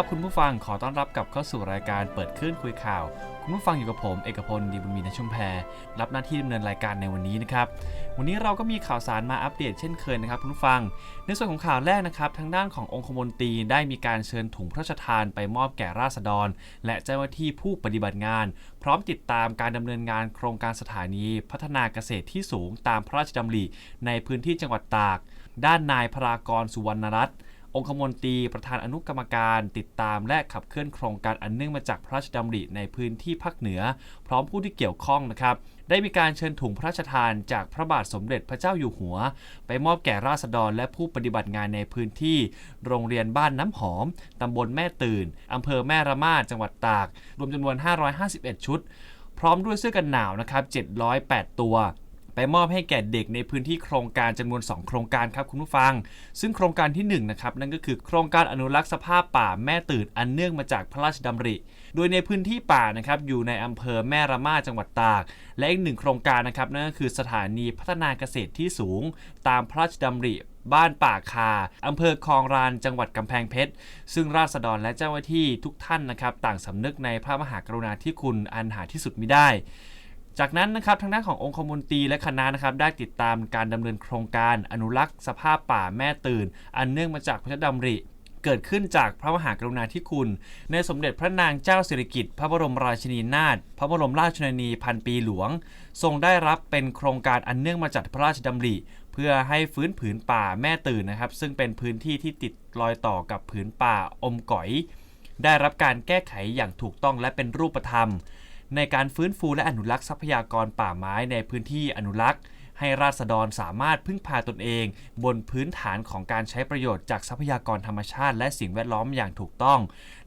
ครับคุณผู้ฟังขอต้อนรับกับเข้าสู่รายการเปิดคลื่นคุยข่าว คุณผู้ฟังอยู่กับผมเอกพลดีบุญมีนชุมแพรรับหน้าที่ดำเนินรายการในวันนี้นะครับวันนี้เราก็มีข่าวสารมาอัปเดตเช่นเคยนะครับคุณผู้ฟัง ในส่วนของข่าวแรกนะครับทางด้านขององคมนตรีได้มีการเชิญถุงพระราชทานไปมอบแก่ราษฎร และเจ้าหน้าที่ผู้ปฏิบัติงาน พร้อมติดตามการดำเนินงานโครงการสถานี พัฒนาเกษตรที่สูงตามพระราชดำริในพื้นที่จังหวัดตาก ด้านนายพรากรสุวรรณรัตน์ องคมนตรีประธานอนุกรรมการติดตามและขับเคลื่อนโครงการอันเนื่องมาจากพระราชดำริในพื้นที่ภาคเหนือ พร้อมผู้ที่เกี่ยวข้องนะครับ ได้มีการเชิญถุงพระราชทานจากพระบาทสมเด็จพระเจ้าอยู่หัว ไปมอบแก่ราษฎรและผู้ปฏิบัติงานในพื้นที่ โรงเรียนบ้านน้ำหอม ตำบลแม่ตื่น อำเภอแม่ระมาดจังหวัดตาก รวมจำนวน 551 ชุด พร้อมด้วยเสื้อกันหนาวนะครับ708 ตัว ไปมอบให้แก่เด็กในพื้นที่โครงการจำนวน 2 โครงการครับคุณผู้ฟัง ซึ่งโครงการที่1นะครับนั่นก็คือโครงการอนุรักษ์สภาพป่าแม่ตื่นอันเนื่องมาจากพระราชดำริ โดยในพื้นที่ป่านะครับอยู่ในอำเภอแม่ระมาจังหวัดตาก และอีกหนึ่งโครงการนะครับนั่นก็คือสถานีพัฒนาเกษตรที่สูง ตามพระราชดำริบ้านป่าคา อำเภอคลองราน จังหวัดกำแพงเพชร ซึ่งราษฎรและเจ้าหน้าที่ทุกท่านนะครับ ต่างสำนึกในพระมหากรุณาธิคุณอันหาที่สุดมิได้ จากนั้นนะครับทางด้านขององคมนตรีและคณะนะครับได้ติดตามการดำเนินโครงการอนุรักษ์สภาพป่าแม่ตื่น อันเนื่องมาจากพระราชดำริเกิดขึ้นจากพระมหากรุณาธิคุณ ในสมเด็จพระนางเจ้าสิริกิติ์พระบรมราชินีนาถพระบรมราชชนนีพันปีหลวง ทรงได้รับเป็นโครงการอันเนื่องมาจากพระราชดำริ เพื่อให้ฟื้นผืนป่าแม่ตื่นนะครับ ซึ่งเป็นพื้นที่ที่ติดรอยต่อกับผืนป่าอมก๋อย ได้รับการแก้ไขอย่างถูกต้องและเป็นรูปธรรม ในการฟื้นฟูและอนุรักษ์ทรัพยากรป่าไม้ในพื้นที่อนุรักษ์ ให้ราษฎรสามารถพึ่งพาตนเอง บนพื้นฐานของการใช้ประโยชน์จากทรัพยากรธรรมชาติ และสิ่งแวดล้อมอย่างถูกต้อง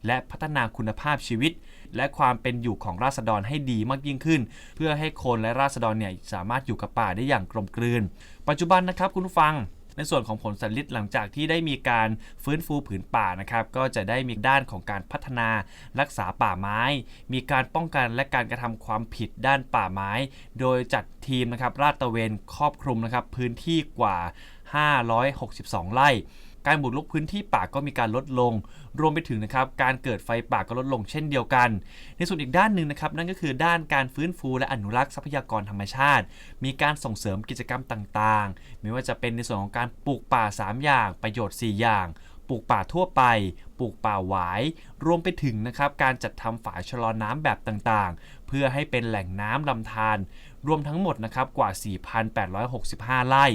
และพัฒนาคุณภาพชีวิต และความเป็นอยู่ของราษฎรให้ดีมากยิ่งขึ้น เพื่อให้คนและราษฎรเนี่ยสามารถอยู่กับป่าได้อย่างกลมกลืน ปัจจุบันนะครับคุณผู้ฟัง ในส่วนของผลสัลิดหลังจากที่ได้มีการฟื้นฟูผืนป่านะครับก็จะได้มีด้านของการพัฒนารักษาป่าไม้ มีการป้องกันและการกระทำความผิดด้านป่าไม้ โดยจัดทีมนะครับลาดตระเวนครอบคลุมนะครับพื้นที่กว่า 562 ไร่ การบุกรุกพื้นที่ป่าก็มีการลดลง รวมไปถึงนะครับการเกิดไฟป่าก็ลดลงเช่นเดียวกัน ในส่วนอีกด้านหนึ่งนะครับนั่นก็คือด้านการฟื้นฟูและอนุรักษ์ทรัพยากรธรรมชาติ มีการส่งเสริมกิจกรรมต่างๆ ไม่ว่าจะเป็นในส่วนของการปลูกป่า 3 อย่าง ประโยชน์ 4 อย่างปลูกป่าทั่วไป ปลูกป่าหวาย รวมไปถึงนะครับการจัดทำฝายชะลอน้ำแบบต่างๆ เพื่อให้เป็นแหล่งน้ำลำธาร รวมทั้งหมดนะครับกว่า 4,865 ไร่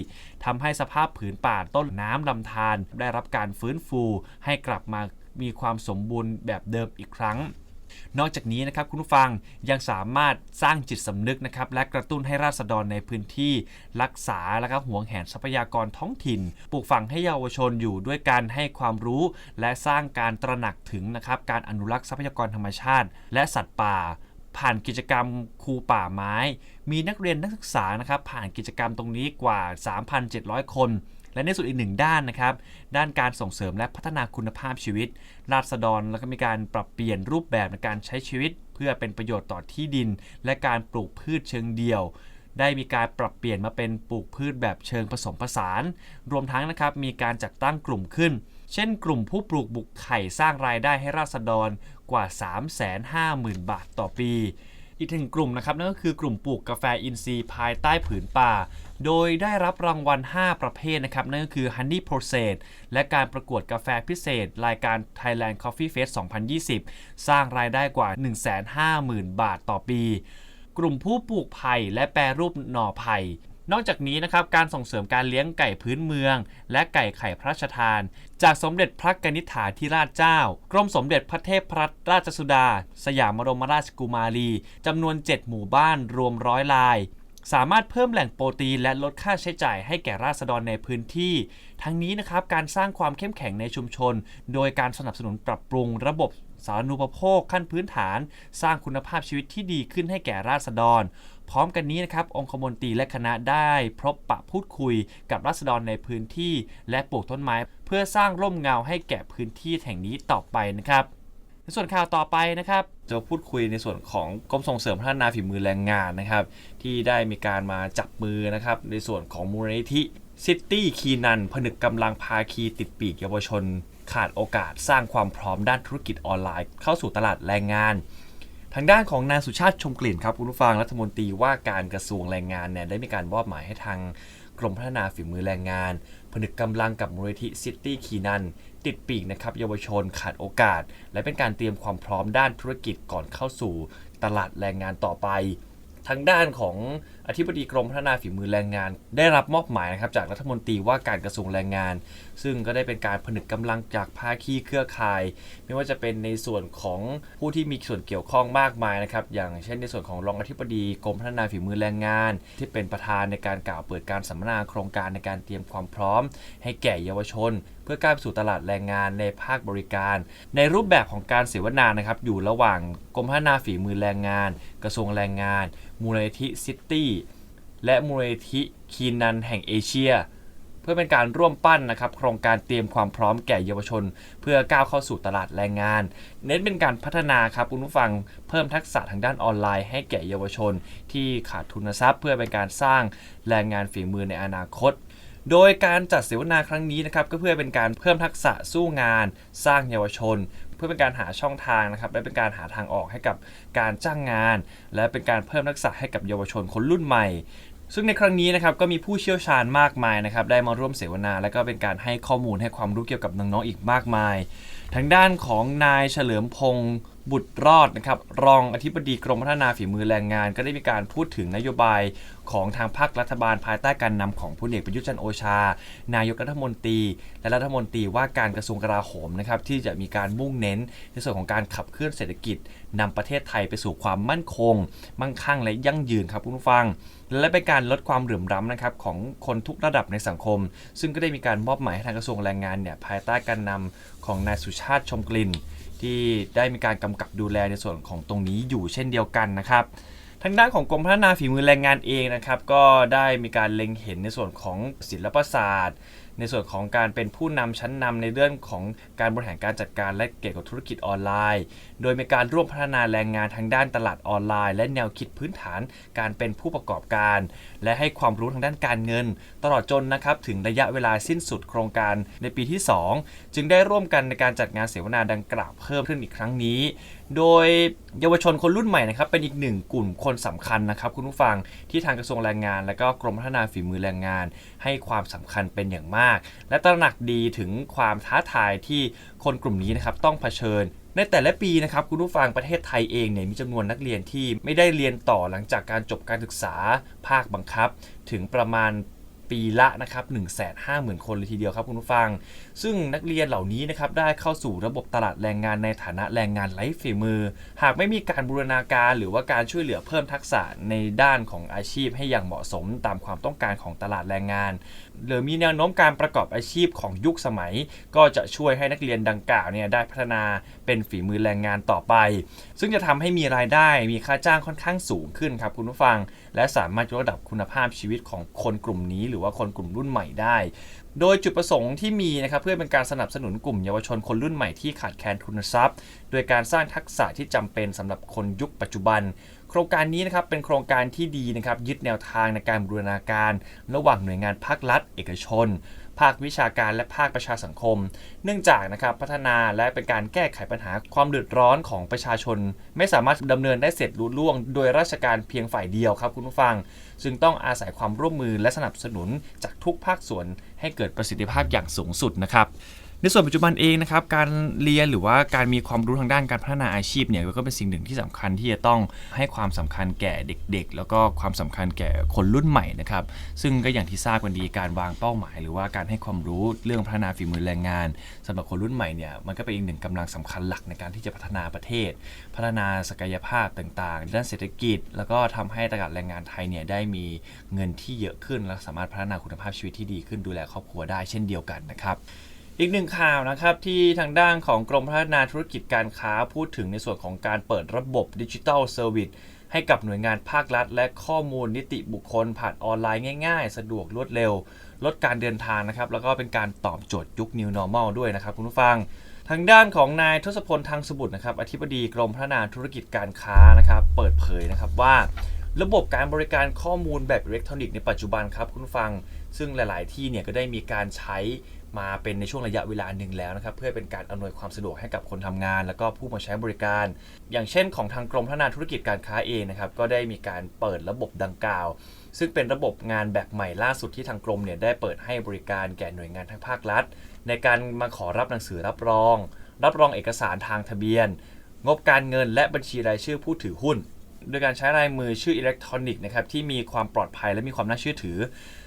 ทำให้สภาพผืนป่าต้นน้ำลำธารได้รับการฟื้นฟูให้กลับมามีความสมบูรณ์แบบเดิมอีกครั้งนอกจากนี้นะครับคุณผู้ฟังยังสามารถสร้างจิตสำนึกนะครับและกระตุ้นให้ราษฎรในพื้นที่ รักษาและก็หวงแหนทรัพยากรท้องถิ่น ปลูกฝังให้เยาวชนอยู่ด้วยการให้ความรู้ และสร้างการตระหนักถึงนะครับการอนุรักษ์ทรัพยากรธรรมชาติ และสัตว์ป่า ผ่านกิจกรรมครูป่าไม้ มีนักเรียนนักศึกษานะครับผ่านกิจกรรมตรงนี้กว่า 3,700 คน และในส่วนอีกหนึ่งด้านนะครับ ด้านการส่งเสริมและพัฒนาคุณภาพชีวิต ราษฎรแล้วก็มีการปรับเปลี่ยนรูปแบบในการใช้ชีวิต เพื่อเป็นประโยชน์ต่อที่ดิน และการปลูกพืชเชิงเดี่ยวได้มีการปรับเปลี่ยนมาเป็นปลูกพืชแบบเชิงผสมผสาน รวมทั้งนะครับมีการจัดตั้งกลุ่มขึ้น เช่น กลุ่มผู้ปลูกบุกไข่สร้างรายได้ให้ราษฎร กว่า 350,000 บาทต่อปี อีกหนึ่งกลุ่มนะครับนั่นก็คือกลุ่มปลูกกาแฟอินทรีย์ภายใต้ผืนป่า โดยได้รับรางวัล 5 ประเภทนะครับนั่นก็คือ Honey Process และการประกวดกาแฟพิเศษ รายการ Thailand Coffee Fest 2020 สร้างรายได้กว่า 150,000 บาทต่อปีกลุ่มผู้ปลูกไผ่และแปรรูปหน่อไผ่ นอกจากนี้นะครับการส่งเสริมการเลี้ยงไก่พื้นเมือง และไก่ไข่พระราชทาน จากสมเด็จพระกนิษฐาธิราชเจ้า กรมสมเด็จพระเทพรัตนราชสุดา สยามบรมราชกุมารีจำนวน 7 หมู่บ้านรวมร้อยลาย สามารถเพิ่มแหล่งโปรตีนและลดค่าใช้จ่ายให้แก่ราษฎรในพื้นที่ ทั้งนี้นะครับการสร้างความเข้มแข็งในชุมชน โดยการสนับสนุนปรับปรุงระบบสาธารณูปโภคขั้นพื้นฐาน สร้างคุณภาพชีวิตที่ดีขึ้นให้แก่ราษฎร พร้อมกันนี้นะครับองคมนตรีและคณะได้พบปะพูดคุยกับราษฎรในพื้นที่ และปลูกต้นไม้ เพื่อสร้างร่มเงาให้แก่พื้นที่แห่งนี้ต่อไปนะครับในส่วนข่าวต่อไปนะครับจะพูดคุยในส่วนของกรมส่งเสริมพัฒนาฝีมือแรงงานนะครับ ที่ได้มีการมาจับมือนะครับในส่วนของมูลนิธิซิตี้คีนันผนึกกำลังภาคีติดปีกเยาวชน ขาดโอกาสสร้างความพร้อมด้านธุรกิจออนไลน์ เข้าสู่ตลาดแรงงาน ทางด้านของนายสุชาติชมกลิ่นครับคุณผู้ฟังรัฐมนตรีว่าการกระทรวงแรงงานเนี่ยได้มีการมอบหมายให้ทางกรมพัฒนาฝีมือแรงงาน ผนึกกำลังกับมูลนิธิซิตี้คีนันติดปีกนะครับเยาวชนขาดโอกาส และเป็นการเตรียมความพร้อมด้านธุรกิจก่อนเข้าสู่ตลาดแรงงานต่อไปทางด้านของอธิบดีกรมพัฒนาฝีมือแรงงาน ได้รับมอบหมายนะครับจากรัฐมนตรีว่าการกระทรวงแรงงาน ซึ่งก็ได้เป็นการผนึกกำลังจากภาคีเครือข่าย ไม่ว่าจะเป็นในส่วนของผู้ที่มีส่วนเกี่ยวข้องมากมายนะครับ อย่างเช่นในส่วนของรองอธิบดีกรมพัฒนาฝีมือแรงงาน ที่เป็นประธานในการกล่าวเปิดการสัมมนาโครงการในการเตรียมความพร้อม ให้แก่เยาวชน เพื่อกาวไปสู่ตลาดแรงงานในภาคบริการ ในรูปแบบของการเสวนานะครับอยู่ระหว่างกรมพัฒนาฝีมือแรงงาน กระทรวงแรงงาน มูลนิธิซิตี้และมูลนิธิคีนันแห่งเอเชีย พื่อเป็นการร่วมปั้นนะครับโครงการเตรียมความพร้อมแก่เยาวชน เพื่อก้าวเข้าสู่ตลาดแรงงาน เน้นเป็นการพัฒนาครับคุณผู้ฟังเพิ่มทักษะทางด้านออนไลน์ให้แก่เยาวชน ที่ขาดทุนทรัพย์ เพื่อเป็นการสร้างแรงงานฝีมือในอนาคตโดยการจัดเสวนาครั้งนี้นะครับก็เพื่อเป็นการเพิ่มทักษะสู้งาน สร้างเยาวชน เพื่อเป็นการหาช่องทางนะครับและเป็นการหาทางออกให้กับการจ้างงาน และเป็นการเพิ่มทักษะให้กับเยาวชนคนรุ่นใหม่ ซึ่งในครั้งนี้นะครับก็มีผู้เชี่ยวชาญมากมายนะครับได้มาร่วมเสวนา และก็เป็นการให้ข้อมูลให้ความรู้เกี่ยวกับน้องๆอีกมากมาย ทางด้านของนายเฉลิมพงศ์ บุตรรอดนะครับรองอธิบดีกรมพัฒนาฝีมือแรงงาน ก็ได้มีการพูดถึงนโยบายของทางภาครัฐบาลภายใต้การนำของพลเอกประยุทธ์จันทร์โอชา นายกรัฐมนตรี และรัฐมนตรีว่าการกระทรวงกลาโหมนะครับที่จะมีการมุ่งเน้นในส่วนของการขับเคลื่อนเศรษฐกิจนำประเทศไทยไปสู่ความมั่นคง มั่งคั่งและยั่งยืนครับคุณผู้ฟัง และเป็นการลดความเหลื่อมล้ำนะครับของคนทุกระดับในสังคม ซึ่งก็ได้มีการมอบหมายให้ทางกระทรวงแรงงานเนี่ยภายใต้การนำของนายสุชาติชมกลิ่น ที่ได้มีการกำกับดูแลในส่วนของตรงนี้อยู่เช่นเดียวกันนะครับ ทางด้านของกรมพัฒนาฝีมือแรงงานเองนะครับ ก็ได้มีการเล็งเห็นในส่วนของศิลปศาสตร์ ในส่วนของการเป็นผู้นำชั้นนำในเรื่องของการบริหารการจัดการและเกี่ยวกับธุรกิจออนไลน์ โดยมีการร่วมพัฒนาแรงงานทางด้านตลาดออนไลน์ และแนวคิดพื้นฐานการเป็นผู้ประกอบการ และให้ความรู้ทางด้านการเงิน ตลอดจนนะครับถึงระยะเวลาสิ้นสุดโครงการในปีที่ 2 จึงได้ร่วมกันในการจัดงานเสวนาดังกล่าวเพิ่มขึ้นอีกครั้งนี้โดยเยาวชนคนรุ่นใหม่นะครับเป็นอีกหนึ่งกลุ่มคนสำคัญนะครับคุณผู้ฟังที่ทางกระทรวงแรงงาน และก็กรมพัฒนาฝีมือแรงงาน ให้ความสำคัญเป็นอย่างมาก และตระหนักดีถึงความท้าทายที่คนกลุ่มนี้นะครับต้องเผชิญในแต่ละปีนะครับคุณผู้ฟังประเทศไทยเองเนี่ยมีจำนวนนักเรียนที่ไม่ได้เรียนต่อหลังจากการจบการศึกษาภาคบังคับ ถึงประมาณปีละนะครับ1 5 0 0 0 0 คนเลยทีเดียวครับคุณผู้ฟัง ซึ่งนักเรียนเหล่านี้นะครับได้เข้าสู่ระบบตลาดแรงงานในฐานะแรงงานไร้ฝีมือ หากไม่มีการบูรณาการหรือว่าการช่วยเหลือเพิ่มทักษะในด้านของอาชีพให้อย่างเหมาะสมตามความต้องการของตลาดแรงงาน หรือมีแนวโน้มการประกอบอาชีพของยุคสมัย ก็จะช่วยให้นักเรียนดังกล่าวเนี่ยได้พัฒนาเป็นฝีมือแรงงานต่อไป ซึ่งจะทำให้มีรายได้มีค่าจ้างค่อนข้างสูงขึ้นครับคุณผู้ฟัง และสามารถยกระดับคุณภาพชีวิตของคนกลุ่มนี้ หรือว่าคนกลุ่มรุ่นใหม่ได้ โดยจุดประสงค์ที่มีนะครับเพื่อเป็นการสนับสนุนกลุ่มเยาวชนคนรุ่นใหม่ที่ขาดแคลนทุนทรัพย์ โดยการสร้างทักษะที่จำเป็นสำหรับคนยุคปัจจุบัน โครงการนี้นะครับเป็นโครงการที่ดีนะครับยึดแนวทางในการบูรณาการ ระหว่างหน่วยงานภาครัฐ เอกชน ภาควิชาการและภาคประชาสังคม เนื่องจากนะครับพัฒนาและเป็นการแก้ไขปัญหาความเดือดร้อนของประชาชน ไม่สามารถดำเนินได้เสร็จรุ่ล่วง โดยราชการเพียงฝ่ายเดียวครับคุณผู้ฟัง ซึ่งต้องอาศัยความร่วมมือและสนับสนุนจากทุกภาคส่วน ให้เกิดประสิทธิภาพอย่างสูงสุดนะครับ ในส่วนปัจจุบันเองนะครับการเรียนหรือว่าการมีความรู้ทางด้านการพัฒนาอาชีพเนี่ยก็เป็นสิ่งหนึ่งที่สำคัญที่จะต้องให้ความสำคัญแก่เด็ก ๆ แล้วก็ความสำคัญแก่คนรุ่นใหม่นะครับซึ่งก็อย่างที่ทราบกันดีการวางเป้าหมาย หรือว่าการให้ความรู้เรื่องพัฒนาฝีมือแรงงานสำหรับคนรุ่นใหม่เนี่ยมันก็เป็นอีกหนึ่งกำลังสำคัญหลักในการที่จะพัฒนาประเทศ พัฒนาศักยภาพต่างๆด้านเศรษฐกิจ แล้วก็ทำให้ตลาดแรงงานไทยเนี่ยได้มีเงินที่เยอะขึ้น และสามารถพัฒนาคุณภาพชีวิตที่ดีขึ้นดูแลครอบครัวได้เช่นเดียวกันนะครับ อีกหนึ่งข่าวนะครับที่ทางด้านของกรมพัฒนาธุรกิจการค้าพูดถึงในส่วนของการเปิดระบบดิจิทัลเซอร์วิสให้กับหน่วยงานภาครัฐ และข้อมูลนิติบุคคลผ่านออนไลน์ง่าย ๆ สะดวกรวดเร็ว ลดการเดินทางนะครับ แล้วก็เป็นการตอบโจทย์ยุค New Normal ด้วยนะครับคุณผู้ฟัง ทางด้านของนายทศพลทางสบุตรนะครับอธิบดีกรมพัฒนาธุรกิจการค้านะครับ เปิดเผยนะครับว่า ระบบการบริการข้อมูลแบบอิเล็กทรอนิกส์ในปัจจุบันครับคุณฟัง ซึ่งหลาย ๆ ที่เนี่ยก็ได้มีการใช้ มาเป็นในช่วงระยะเวลาหนึ่งแล้วนะครับเพื่อเป็นการอำนวยความสะดวกให้กับคนทำงาน แล้วก็ผู้มาใช้บริการ อย่างเช่นของทางกรมพัฒนาธุรกิจการค้าเองนะครับก็ได้มีการเปิดระบบดังกล่าว ซึ่งเป็นระบบงานแบบใหม่ล่าสุดที่ทางกรมเนี่ยได้เปิดให้บริการแก่หน่วยงานทางภาครัฐ ในการมาขอรับหนังสือรับรอง รับรองเอกสารทางทะเบียน งบการเงินและบัญชีรายชื่อผู้ถือหุ้น โดยการใช้ลายมือชื่ออิเล็กทรอนิกส์นะครับที่มีความปลอดภัยและมีความน่าเชื่อถือ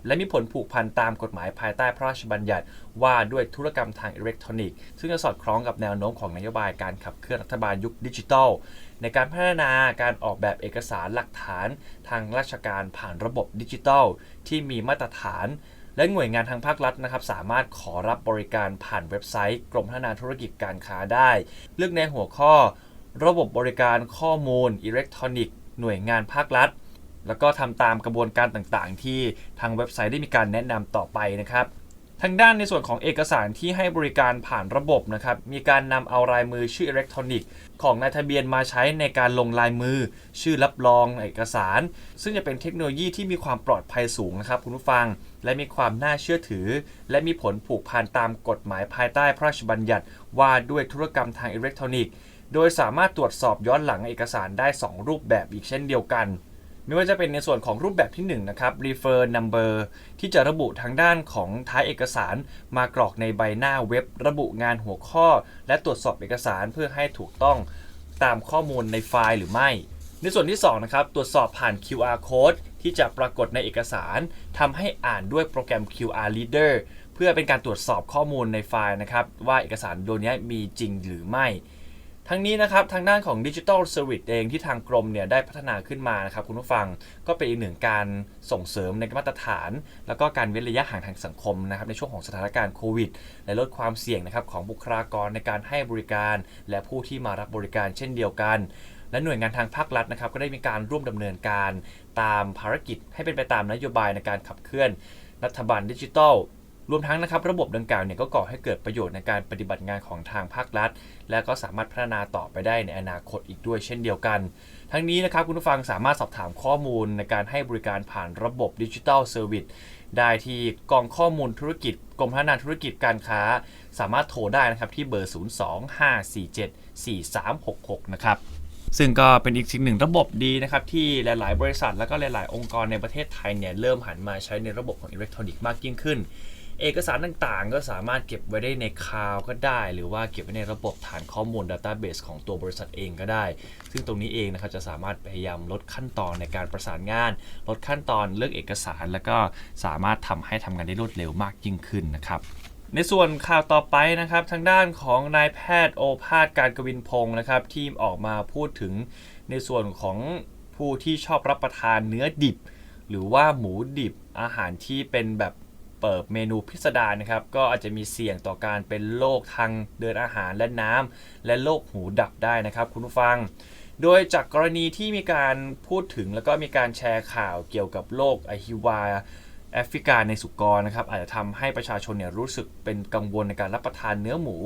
และมีผลผูกพันตามกฎหมายภายใต้พระราชบัญญัติว่าด้วยธุรกรรมทางอิเล็กทรอนิกส์ ซึ่งจะสอดคล้องกับแนวโน้มของนโยบายการขับเคลื่อนรัฐบาลยุคดิจิทัล ในการพัฒนาการออกแบบเอกสารหลักฐานทางราชการผ่านระบบดิจิทัล ที่มีมาตรฐานและหน่วยงานทางภาครัฐนะครับสามารถขอรับบริการผ่านเว็บไซต์ กรมพัฒนาธุรกิจการค้าได้ เลือกในหัวข้อ ระบบบริการข้อมูลอิเล็กทรอนิกส์หน่วยงานภาครัฐ แล้วก็ทำตามกระบวนการต่างๆ ที่ทางเว็บไซต์ได้มีการแนะนำต่อไปนะครับทางด้านในส่วนของเอกสารที่ให้บริการผ่านระบบนะครับ มีการนำเอาลายมือชื่ออิเล็กทรอนิกส์ของนายทะเบียนมาใช้ในการลงลายมือ ชื่อรับรองเอกสาร ซึ่งจะเป็นเทคโนโลยีที่มีความปลอดภัยสูงนะครับคุณผู้ฟัง และมีความน่าเชื่อถือ และมีผลผูกพันตามกฎหมายภายใต้พระราชบัญญัติ ว่าด้วยธุรกรรมทางอิเล็กทรอนิกส์ โดยสามารถตรวจสอบย้อนหลังเอกสารได้ 2 รูปแบบอีกเช่นเดียวกัน ไม่ว่าจะเป็นในส่วนของรูปแบบที่1นะครับ refer number ที่จะระบุทางด้านของท้ายเอกสารมากรอกในใบหน้าเว็บ ระบุงานหัวข้อ และตรวจสอบเอกสารเพื่อให้ถูกต้องตามข้อมูลในไฟล์หรือไม่ ในส่วนที่2นะครับตรวจสอบผ่าน QR code ที่จะปรากฏในเอกสารทำให้อ่านด้วยโปรแกรม QR Reader เพื่อเป็นการตรวจสอบข้อมูลในไฟล์นะครับว่าเอกสารตัวนี้มีจริงหรือไม่ ทั้งนี้นะครับทางด้านของ Digital Service เองที่ทางกรมเนี่ยได้พัฒนาขึ้นมานะครับคุณผู้ฟังก็เป็นอีกหนึ่งการส่งเสริมในมาตรฐาน แล้วก็การเว้นระยะห่างทางสังคมนะครับในช่วงของสถานการณ์โควิด และลดความเสี่ยงนะครับของบุคลากรในการให้บริการ และผู้ที่มารับบริการเช่นเดียวกัน และหน่วยงานทางภาครัฐนะครับก็ได้มีการร่วมดำเนินการตามภารกิจให้เป็นไปตามนโยบายในการขับเคลื่อนรัฐบาลดิจิทัล รวมทั้งนะครับระบบดังกล่าวเนี่ยก็ก่อให้เกิดประโยชน์ในการปฏิบัติงานของทางภาครัฐ และก็สามารถพัฒนาต่อไปได้ในอนาคตอีกด้วยเช่นเดียวกัน ทั้งนี้นะครับคุณผู้ฟังสามารถสอบถามข้อมูลในการให้บริการผ่านระบบดิจิทัลเซอร์วิสได้ที่กองข้อมูลธุรกิจกรมพัฒนาธุรกิจการค้า สามารถโทรได้นะครับที่เบอร์ 025474366 นะครับซึ่งก็เป็นอีกสิ่งหนึ่งระบบดีนะครับ ที่หลาย ๆ บริษัท แล้วก็หลาย ๆ องค์กรในประเทศไทยเนี่ยเริ่มหันมาใช้ในระบบของอิเล็กทรอนิกส์มากยิ่งขึ้น เอกสารต่างๆ ก็สามารถเก็บไว้ได้ในคลาวด์ก็ได้ หรือว่าเก็บไว้ในระบบฐานข้อมูล Database ของตัวบริษัทเองก็ได้ ซึ่งตรงนี้เองนะครับจะสามารถพยายามลดขั้นตอนในการประสานงาน ลดขั้นตอนเรื่องเอกสาร แล้วก็สามารถทำให้ทำงานได้รวดเร็วมากยิ่งขึ้นนะครับในส่วนข่าวต่อไปนะครับ ทางด้านของนายแพทย์โอภาสการกวินพงศ์นะครับที่ออกมาพูดถึงในส่วนของผู้ที่ชอบรับประทานเนื้อดิบ หรือว่าหมูดิบอาหารที่เป็นแบบ เปิดเมนูพิสดารนะครับ ก็อาจจะมีเสี่ยงต่อการเป็นโรคทางเดินอาหารและน้ำและโรคหูดับได้นะครับ คุณผู้ฟัง โดยจากกรณีที่มีการพูดถึงแล้วก็มีการแชร์ข่าวเกี่ยวกับโรคไอฮิวา แอฟริกาในสุกรนะครับอาจจะทำให้ประชาชนเนี่ยรู้สึกเป็นกังวลในการรับประทานเนื้อหมู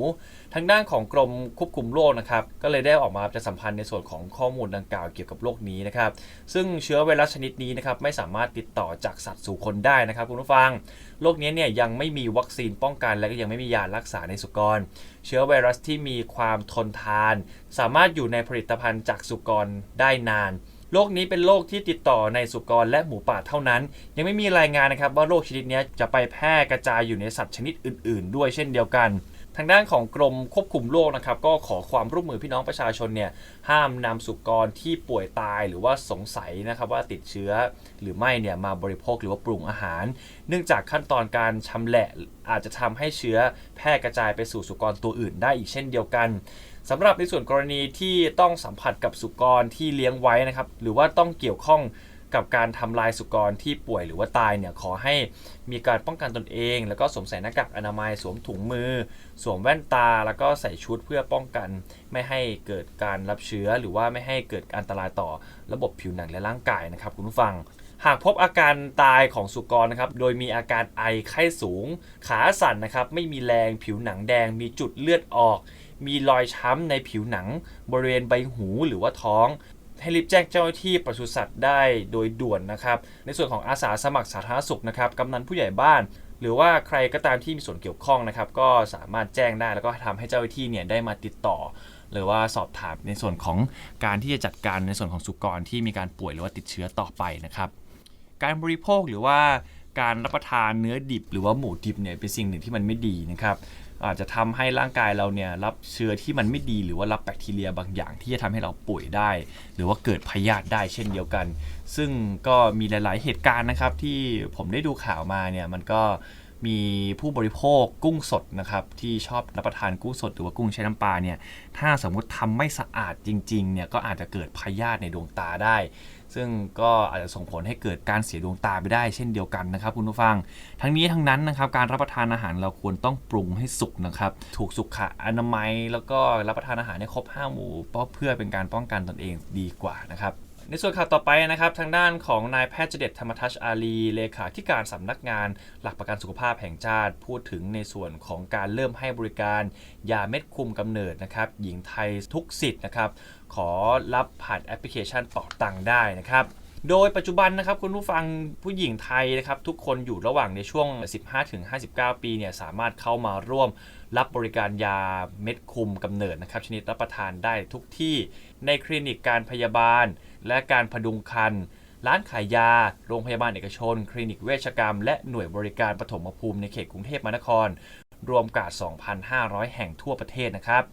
ทางด้านของกรมควบคุมโรคนะครับก็เลยได้ออกมาจะสัมพันธ์ในส่วนของข้อมูลดังกล่าวเกี่ยวกับโรคนี้นะครับซึ่งเชื้อไวรัสชนิดนี้นะครับไม่สามารถติดต่อจากสัตว์สู่คนได้นะครับคุณผู้ฟังโรคนี้เนี่ยยังไม่มีวัคซีนป้องกันและก็ยังไม่มียารักษาในสุกร เชื้อไวรัสที่มีความทนทาน สามารถอยู่ในผลิตภัณฑ์จากสุกรได้นาน โรคนี้เป็นโรคที่ติดต่อในสุกรและหมูป่าเท่านั้น ยังไม่มีรายงานนะครับว่าโรคชนิดนี้จะไปแพร่กระจายอยู่ในสัตว์ชนิดอื่น ๆ ด้วยเช่นเดียวกันทางด้านของกรมควบคุมโรคนะครับก็ขอความร่วมมือพี่น้องประชาชนเนี่ยห้ามนำสุกรที่ป่วยตายหรือว่าสงสัยนะครับว่าติดเชื้อหรือไม่เนี่ยมาบริโภคหรือว่าปรุงอาหาร เนื่องจากขั้นตอนการชำแหละอาจจะทำให้เชื้อแพร่กระจายไปสู่สุกรตัวอื่นได้อีกเช่นเดียวกัน สำหรับในส่วนกรณีที่ต้องสัมผัสกับสุกรที่เลี้ยงไว้นะครับ หรือว่าต้องเกี่ยวข้องกับการทำลายสุกรที่ป่วยหรือว่าตายเนี่ยขอให้มีการป้องกันตนเอง แล้วก็สวมใส่หน้ากากอนามัยสวมถุงมือ สวมแว่นตา แล้วก็ใส่ชุดเพื่อป้องกัน ไม่ให้เกิดการรับเชื้อ หรือว่าไม่ให้เกิดอันตรายต่อระบบผิวหนังและร่างกายนะครับคุณผู้ฟัง หากพบอาการตายของสุกรนะครับโดยมีอาการไอไข้สูง ขาสั่นนะครับไม่มีแรงผิวหนังแดง มีจุดเลือดออก มีรอยช้ำในผิวหนัง บริเวณใบหูหรือว่าท้อง ให้รีบแจ้งเจ้าหน้าที่ปศุสัตว์ได้โดยด่วนนะครับ ในส่วนของอาสาสมัครสาธารณสุขนะครับกำนันผู้ใหญ่บ้าน หรือว่าใครก็ตามที่มีส่วนเกี่ยวข้องนะครับ ก็สามารถแจ้งได้แล้วก็ทำให้เจ้าหน้าที่เนี่ยได้มาติดต่อหรือว่าสอบถามในส่วนของการที่จะจัดการในส่วนของสุกรที่มีการป่วยหรือว่าติดเชื้อต่อไปนะครับ การบริโภคหรือว่าการรับประทานเนื้อดิบหรือว่าหมูดิบเนี่ยเป็นสิ่งหนึ่งที่มันไม่ดีนะครับ อาจจะทำให้ร่างกายเราเนี่ยรับเชื้อที่มันไม่ดีหรือว่ารับแบคทีเรียบางอย่างที่จะทำให้เราป่วยได้ หรือว่าเกิดพยาธิได้เช่นเดียวกัน ซึ่งก็มีหลาย ๆ เหตุการณ์นะครับ ที่ผมได้ดูข่าวมาเนี่ยมันก็มีผู้บริโภคกุ้งสดนะครับที่ชอบรับประทานกุ้งสดหรือว่ากุ้งใช้น้ำปลาเนี่ยถ้าสมมุติทำไม่สะอาดจริงๆเนี่ยก็อาจจะเกิดพยาธิในดวงตาได้ ซึ่งก็อาจจะส่งผลให้เกิดการเสียดวงตาไปได้เช่นเดียวกันนะครับคุณผู้ฟัง ทั้งนี้ทั้งนั้นนะครับการรับประทานอาหารเราควรต้องปรุงให้สุกนะครับ ถูกสุขอนามัย แล้วก็รับประทานอาหารให้ครบห้าหมู่เพราะเพื่อเป็นการป้องกันตนเองดีกว่านะครับในส่วนข่าวต่อไปนะครับ ทางด้านของนายแพทย์เจเดตธรรมทัชอาลี เลขาธิการสำนักงานหลักประกันสุขภาพแห่งชาติ พูดถึงในส่วนของการเริ่มให้บริการยาเม็ดคุมกำเนิดนะครับ หญิงไทยทุกสิทธิ์นะครับขอรับผ่านแอปพลิเคชันเป๋าตังได้นะครับโดยปัจจุบันนะครับคุณผู้ฟังผู้หญิงไทยนะครับทุกคนอยู่ระหว่างในช่วง 15-59 ปีเนี่ยสามารถเข้ามาร่วมรับบริการยาเม็ดคุมกำเนิดนะครับชนิดรับประทานได้ทุกที่ในคลินิกการพยาบาล และการพดุงครรภ์ร้านขายยา โรงพยาบาลเอกชน คลินิกเวชกรรม และหน่วยบริการปฐมภูมิในเขตกรุงเทพมหานคร รวมกว่า 2,500 แห่งทั่วประเทศนะครับ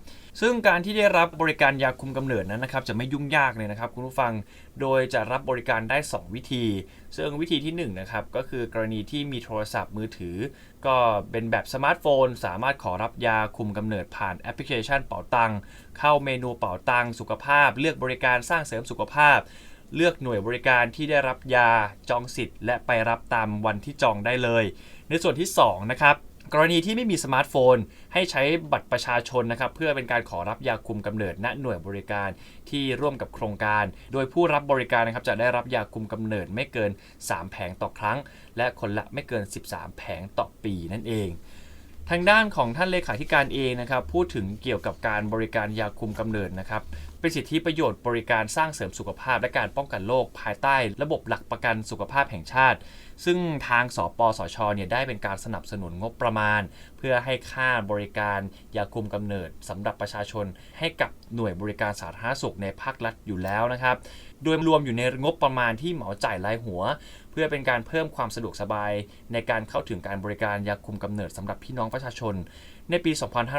ซึ่งการที่ได้รับบริการยาคุมกำเนิดนั้นนะครับ จะไม่ยุ่งยากเลยนะครับคุณผู้ฟัง โดยจะรับบริการได้ 2 วิธี ซึ่งวิธีที่1นะครับก็คือกรณีที่มีโทรศัพท์มือถือ ก็เป็นแบบสมาร์ทโฟน สามารถขอรับยาคุมกำเนิดผ่านแอปพลิเคชันเป๋าตัง เข้าเมนูเป๋าตังสุขภาพ เลือกบริการสร้างเสริมสุขภาพเลือกหน่วยบริการที่ได้รับยาจองสิทธิ์ และไปรับตามวันที่จองได้เลย ในส่วนที่2นะครับ กรณีที่ไม่มีสมาร์ทโฟน ให้ใช้บัตรประชาชนนะครับเพื่อเป็นการขอรับยาคุมกำเนิดณหน่วยบริการที่ร่วมกับโครงการ โดยผู้รับบริการนะครับจะได้รับยาคุมกำเนิดไม่เกิน 3 แผงต่อครั้ง และคนละไม่เกิน 13 แผงต่อปีนั่นเอง ทางด้านของท่านเลขาธิการเองนะครับพูดถึงเกี่ยวกับการบริการยาคุมกำเนิดนะครับเป็นสิทธิประโยชน์บริการสร้างเสริมสุขภาพและการป้องกันโรคภายใต้ระบบหลักประกันสุขภาพแห่งชาติ ซึ่งทางสปสชเนี่ยได้เป็นการสนับสนุนงบประมาณ เพื่อให้ค่าบริการยาคุมกำเนิดสำหรับประชาชนให้กับหน่วยบริการสาธารณสุขในภาครัฐอยู่แล้วนะครับ โดยรวมอยู่ในงบประมาณที่เหมาจ่ายรายหัว เพื่อเป็นการเพิ่มความสะดวกสบาย ในการเข้าถึงการบริการยาคุมกำเนิดสำหรับพี่น้องประชาชน ในปี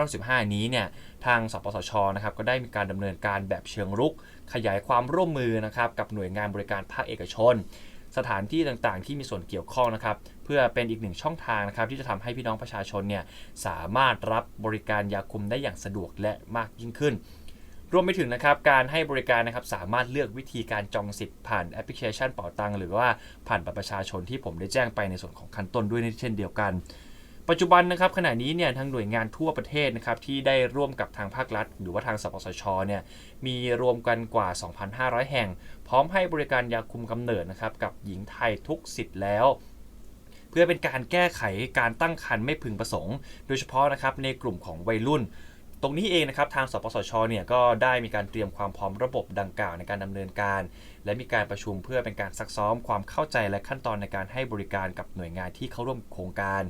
2515นี้เนี่ยทางสปสชนะครับก็ได้มีการดำเนินการแบบเชิงรุก ขยายความร่วมมือนะครับกับหน่วยงานบริการภาคเอกชนสถานที่ต่างๆ ที่มีส่วนเกี่ยวข้องนะครับ เพื่อเป็นอีกหนึ่งช่องทางนะครับ ที่จะทำให้พี่น้องประชาชนเนี่ยสามารถรับบริการยาคุมได้อย่างสะดวกและมากยิ่งขึ้น รวมไปถึงนะครับการให้บริการนะครับสามารถเลือกวิธีการจองสิทธิ์ผ่านแอปพลิเคชันเป๋าตังหรือว่าผ่านบัตรประชาชนที่ผมได้แจ้งไปในส่วนของขั้นต้นด้วยเช่นเดียวกัน ปัจจุบันนะครับขณะนี้เนี่ยทางหน่วยงานทั่วประเทศนะครับที่ได้ร่วมกับทางภาครัฐ หรือว่าทางสปสชเนี่ยมีรวมกันกว่า 2,500 แห่ง พร้อมให้บริการยาคุมกำเนิดนะครับกับหญิงไทยทุกสิทธิ์แล้วเพื่อเป็นการแก้ไขการตั้งครรภ์ไม่พึงประสงค์ โดยเฉพาะนะครับในกลุ่มของวัยรุ่น ตรงนี้เองนะครับทางสปสชเนี่ยก็ได้มีการเตรียมความพร้อมระบบดังกล่าวในการดำเนินการ และมีการประชุมเพื่อเป็นการซักซ้อมความเข้าใจและขั้นตอนในการให้บริการกับหน่วยงานที่เข้าร่วมโครงการ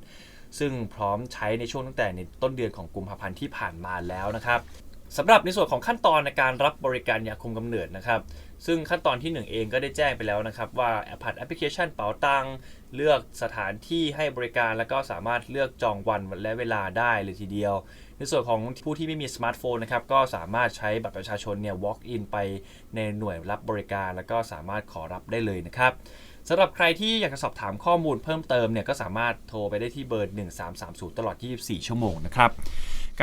ซึ่งพร้อมใช้ในช่วงตั้งแต่ในต้นเดือนของกุมภาพันธ์ที่ผ่านมาแล้วนะครับสำหรับในส่วนของขั้นตอนในการรับบริการยาคุมกำเนิดนะครับ ซึ่งขั้นตอนที่ 1 เองก็ได้แจ้งไปแล้วนะครับ ว่าแอปผ่านแอปพลิเคชันเป๋าตังเลือกสถานที่ให้บริการแล้วก็สามารถเลือกจองวันและเวลาได้เลยทีเดียว ในส่วนของผู้ที่ไม่มีสมาร์ทโฟนนะครับก็สามารถใช้บัตรประชาชนเนี่ย walk in ไปในหน่วยรับบริการ แล้วก็สามารถขอรับได้เลยนะครับสำหรับใครที่อยากจะสอบถามข้อมูลเพิ่มเติมเนี่ยก็สามารถโทรไปได้ที่เบอร์ 1330 ตลอด 24 ชั่วโมงนะครับ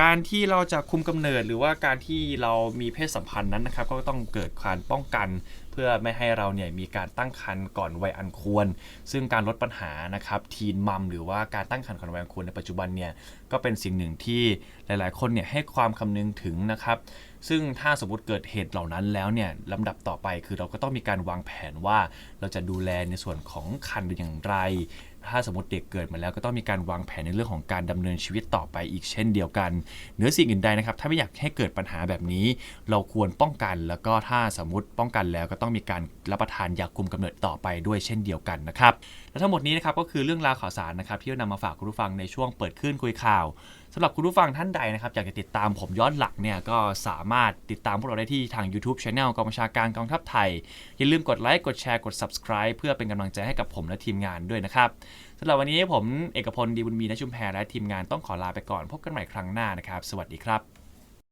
การที่เราจะคุมกำเนิดหรือว่าการที่เรามีเพศสัมพันธ์นั้นนะครับก็ต้องเกิดการป้องกัน พื่อไม่ให้เราเนี่ยมีการตั้งครรภ์ก่อนวัยอันควร ซึ่งการลดปัญหานะครับทีนมัมหรือว่าการตั้งครรภ์ก่อนวัยอันควรในปัจจุบันเนี่ยก็เป็นสิ่งหนึ่งที่หลายๆ คนเนี่ยให้ความคำนึงถึงนะครับซึ่งถ้าสมมติเกิดเหตุเหล่านั้นแล้วเนี่ยลำดับต่อไปคือเราก็ต้องมีการวางแผนว่า เราจะดูแลในส่วนของคันเป็นอย่างไร ถ้าสมมติเด็กเกิดมาแล้วก็ต้องมีการวางแผนในเรื่องของการดำเนินชีวิตต่อไปอีกเช่นเดียวกันเหนือสิ่งอื่นใดนะครับ ถ้าไม่อยากให้เกิดปัญหาแบบนี้ เราควรป้องกัน แล้วก็ถ้าสมมติป้องกันแล้วก็ต้องมีการรับประทานยาคุมกำเนิดต่อไปด้วยเช่นเดียวกันนะครับและทั้งหมดนี้นะครับก็คือเรื่องราวข่าวสารนะครับที่นำมาฝากคุณผู้ฟังในช่วงเปิดขึ้นคุยข่าวสำหรับคุณผู้ฟังท่านใดนะครับอยากจะติดตามผมย้อนหลังเนี่ยก็สามารถติดตามพวกเราได้ที่ทาง YouTube Channel กองบัญชาการกองทัพไทย อย่าลืมกดไลค์กดแชร์กด Subscribe เพื่อเป็นกำลังใจให้กับผมและทีมงานด้วยนะครับ สำหรับวันนี้ผมเอกพลดีบุญมีนชุมแพรและทีมงานต้องขอลาไปก่อนพบกันใหม่ครั้งหน้านะครับ สวัสดีครับ